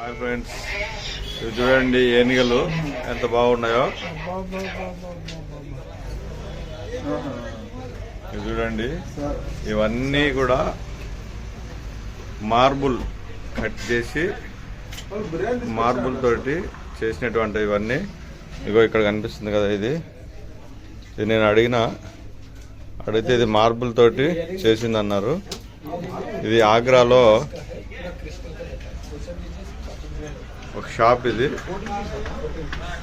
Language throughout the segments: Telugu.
హాయ్ ఫ్రెండ్స్ ఇవి చూడండి ఏనుగలు ఎంత బాగున్నాయో. ఇవి చూడండి ఇవన్నీ కూడా మార్బుల్ కట్ చేసి మార్బుల్ తోటి చేసినటువంటి ఇవన్నీ. ఇగో ఇక్కడ కనిపిస్తుంది కదా ఇది. ఇది నేను అడిగిన అడిగితే ఇది మార్బుల్ తోటి చేసింది అన్నారు ఇది ఆగ్రాలో ఒక షాప్ ఇది.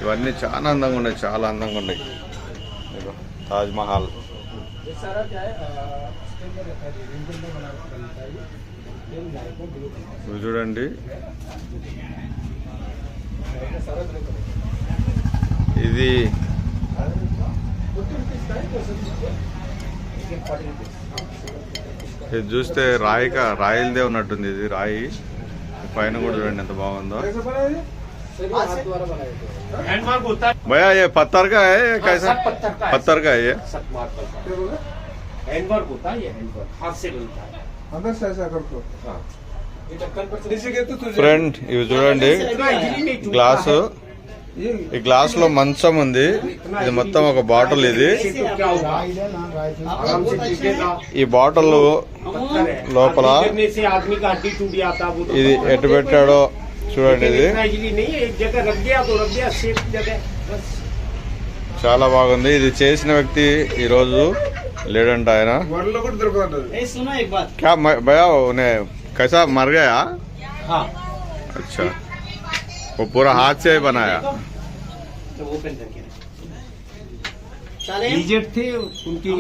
ఇవన్నీ చాలా అందంగా ఉన్నాయి చాలా అందంగా ఉన్నాయి. తాజ్మహల్ చూడండి. ఇది ఇది చూస్తే రాయిక రాయిల్దే ఉన్నట్టుంది ఇది రాయి. పైన కూడా చూడండి ఎంత బాగుందో कैसे बनाए ये सर ये हाथ द्वारा बनाए थे हैंडमार्क होता है भैया ये पत्थर का है ये कैसा सब पत्थर का है। पत्थर का है ये सब मार्बल का क्या बोला हैंडवर्क होता है ये हैंडवर्क हाथ से बनता है अंदर से ऐसा करको हाँ ये ढक्कन पर नीचे गिर तो तुझे ఫ్రెండ్ ఇవి చూడండి इतना इजीली नहीं टूटता గ్లాసు ये ఈ గ్లాస్ లో మంచం ఉంది ఇది మొత్తం ఒక బాటిల్ ఇది ऐसे तो क्या होगा आराम से टूटेगा ఈ బాటిల్ पत्थर है लोपला। आदमी गिरने से आदमी का हड्डी टूट जाता है वो तो ఇది पत्थर है। ఎటు పెట్టాడో చూడండి लेकिन ఇది इतना इजीली नहीं है एक जगह रख दिया तो रख दिया सेफ जगह बस చాలా బాగుంది ఇది చేసిన వ్యక్తి ఈ రోజు లేడంట ఆయన వరలో కూడా దొరకదు ए सुनो एक बात क्या मैं- भैया उन्हें कैसा मर गया हाँ अच्छा वो पूरा हाथ से ही बनाया तो वो पेन करके लीजेड थे उनकी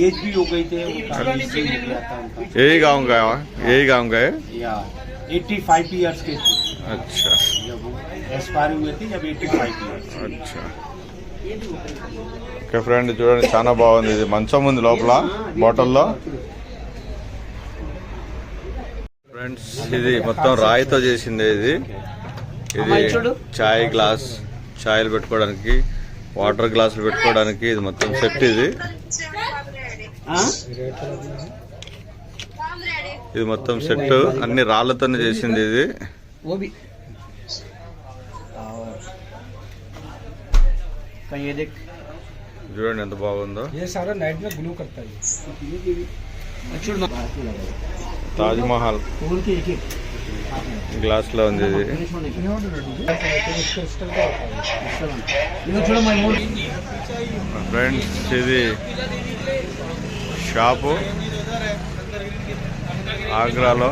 एज भी हो गई थे उनका बीस से हो गया था उनका यही गांव का है यही गांव का है या 85 इयर्स के थे अच्छा जब वो एक्सपायर हुए थे जब 85 इयर्स अच्छा ఓకే ఫ్రెండ్ చూడండి చాలా బాగుంది ఇది మంచం ఉంది లోపల బాటిల్లో ఫ్రెండ్స్ ఇది మొత్తం రాయితో చేసింది ఇది ఇది చాయ్ గ్లాస్ చాయ్లు పెట్టుకోవడానికి వాటర్ గ్లాసులు పెట్టుకోవడానికి ఇది మొత్తం సెట్ ఇది. ఇది మొత్తం సెట్. అన్ని రాళ్ళతోనే చేసింది ఇది. చూడండి ఎంత బాగుందో. తాజ్మహల్ గ్లాస్లో ఉంది ఫ్రెండ్స్ ఇది షాపు ఆగ్రాలో.